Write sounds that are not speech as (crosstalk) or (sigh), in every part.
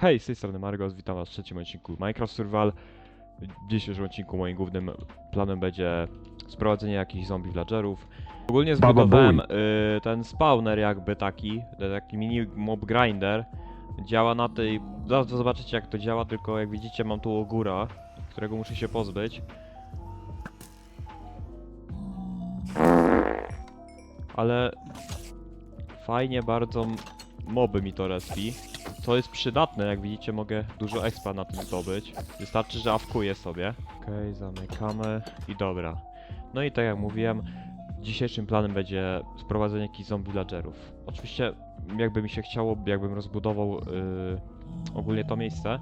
Hej, z tej strony Margos, witam was w trzecim odcinku Minecraft Survival. W dzisiejszym odcinku moim głównym planem będzie sprowadzenie jakichś zombie villagerów. Ogólnie zbudowałem y, ten spawner jakby taki, taki mini mob grinder. Działa na tej... Zaraz zobaczycie jak to działa, tylko jak widzicie mam tu ogóra, którego muszę się pozbyć. Ale fajnie bardzo moby mi to respi. Co jest przydatne, jak widzicie mogę dużo expa na tym zdobyć. Wystarczy, że awkuję sobie. Okej, zamykamy i dobra. No i tak jak mówiłem, dzisiejszym planem będzie sprowadzenie jakichś zombie. Oczywiście jakby mi się chciało, jakbym rozbudował yy, ogólnie to miejsce,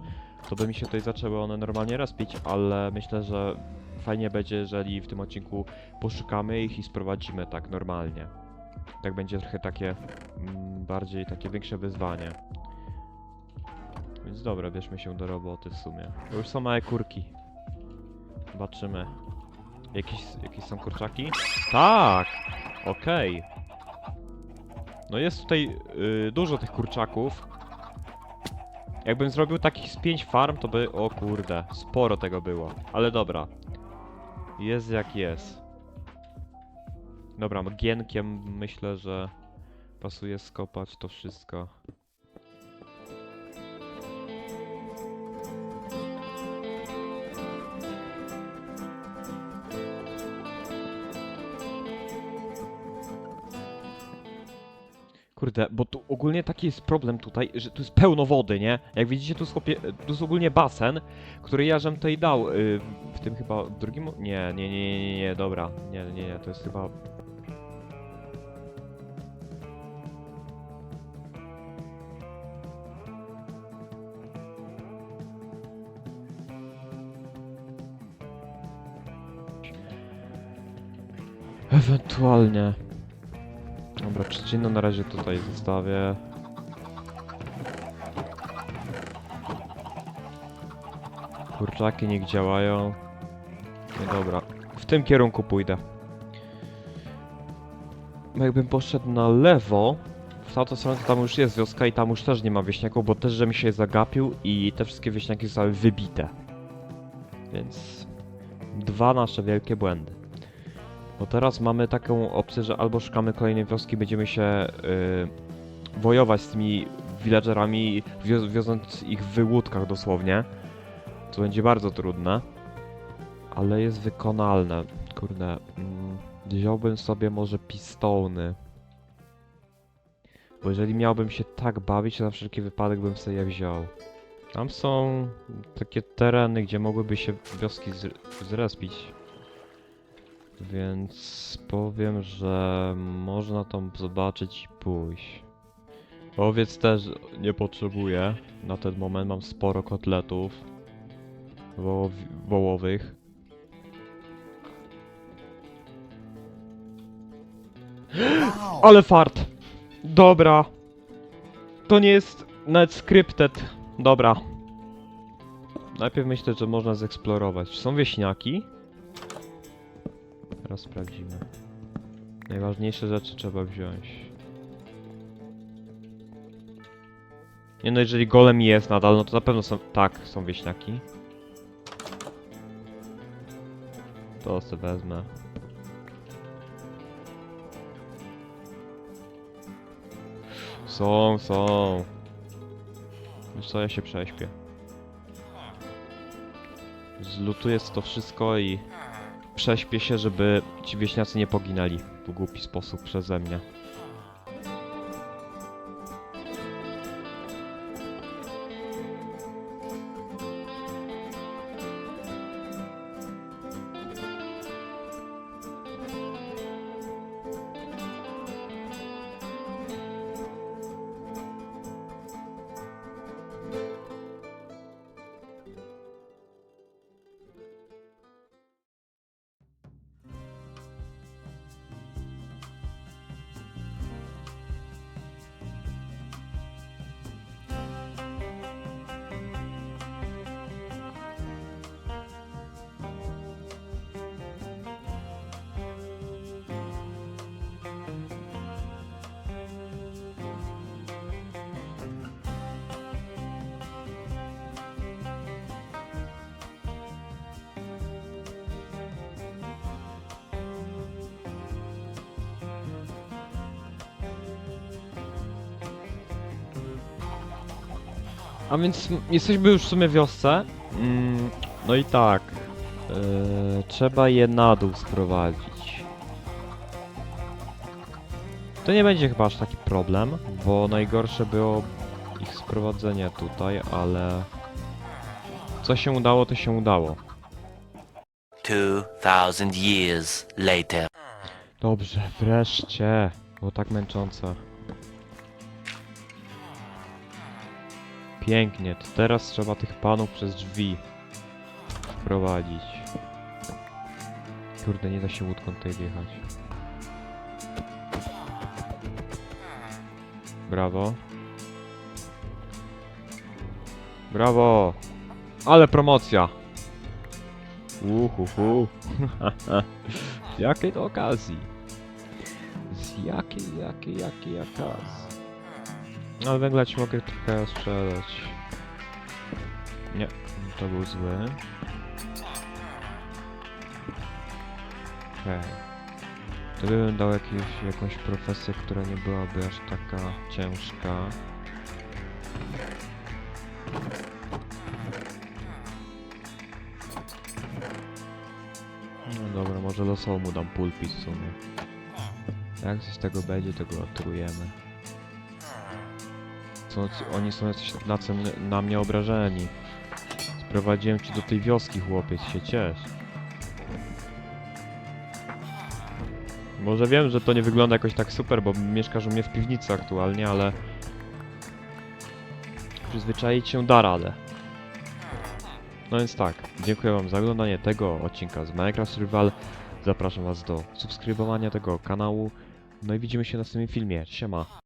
to by mi się tutaj zaczęły one normalnie respić, ale myślę, że fajnie będzie, jeżeli w tym odcinku poszukamy ich i sprowadzimy tak normalnie. Tak będzie trochę takie mm, bardziej takie większe wyzwanie. Więc dobra, bierzmy się do roboty w sumie. Już są małe kurki. Zobaczymy. Jakieś, jakieś są kurczaki? Tak! Okej. No jest tutaj y, dużo tych kurczaków. Jakbym zrobił takich z 5 farm, to by... O kurde, sporo tego było. Ale dobra. Jest jak jest. Dobra, gienkiem myślę, że pasuje skopać to wszystko. Kurde, bo tu ogólnie taki jest problem tutaj, że tu jest pełno wody, nie? Jak widzicie, tu jest, tu jest ogólnie basen, który ja żem tutaj dał y, w tym chyba drugim... Nie, nie, nie, nie, nie, dobra. Nie, nie, nie, to jest chyba... Ewentualnie. Dobra, trzcinę na razie tutaj zostawię. Kurczaki niech działają. No dobra, w tym kierunku pójdę. Jakbym poszedł na lewo, w tamtą stronę to tam już jest wioska i tam już też nie ma wieśniaków, bo też żebym się zagapił i te wszystkie wieśniaki zostały wybite. Więc dwa nasze wielkie błędy. Bo teraz mamy taką opcję, że albo szukamy kolejnej wioski, będziemy się y, wojować z tymi villagerami, wio wioząc ich w łódkach dosłownie. To będzie bardzo trudne. Ale jest wykonalne. Kurde. Mm, wziąłbym sobie może pistony. Bo jeżeli miałbym się tak bawić, to na wszelki wypadek bym sobie je wziął. Tam są takie tereny, gdzie mogłyby się wioski zr zrespić. Więc powiem, że można tam zobaczyć i pójść. Owiec też nie potrzebuję. Na ten moment mam sporo kotletów wołowi- wołowych. Ale fart! Dobra. To nie jest nawet scripted. Dobra. Najpierw myślę, że można zeksplorować. Czy są wieśniaki? Teraz sprawdzimy. Najważniejsze rzeczy trzeba wziąć. Nie no, jeżeli golem jest nadal, no to na pewno są... Tak, są wieśniaki. To sobie wezmę. Są, są. Wiesz co, ja się prześpię. Zlutuję to wszystko i prześpię się, żeby ci wieśniacy nie poginęli w głupi sposób przeze mnie. A więc jesteśmy już w sumie w wiosce. Mm, no i tak. Yy, trzeba je na dół sprowadzić. To nie będzie chyba aż taki problem, bo najgorsze było ich sprowadzenie tutaj, ale... Co się udało, to się udało. 2000 years later. Dobrze, wreszcie. Było tak męczące. Pięknie, to teraz trzeba tych panów przez drzwi wprowadzić. Kurde, nie da się łódką tutaj wjechać. Brawo. Brawo! Ale promocja! Uhuhu. (laughs) Z jakiej to okazji? Z jakiej, jakiej, jakiej okazji? Ale węgla ci mogę trochę sprzedać. Nie, to był zły. Okej. To bym dał jakieś, jakąś profesję, która nie byłaby aż taka ciężka. No dobra, może losowo mu dam pulpit w sumie. Jak coś z tego będzie, to go otrujemy. Ci- oni są jacyś na, na mnie obrażeni. Sprowadziłem ci do tej wioski, chłopiec, się ciesz. Może wiem, że to nie wygląda jakoś tak super, bo mieszkasz u mnie w piwnicy aktualnie, ale... Przyzwyczaić się da radę. No więc tak, dziękuję wam za oglądanie tego odcinka z Minecraft Survival. Zapraszam was do subskrybowania tego kanału. No i widzimy się w następnym filmie. Siema.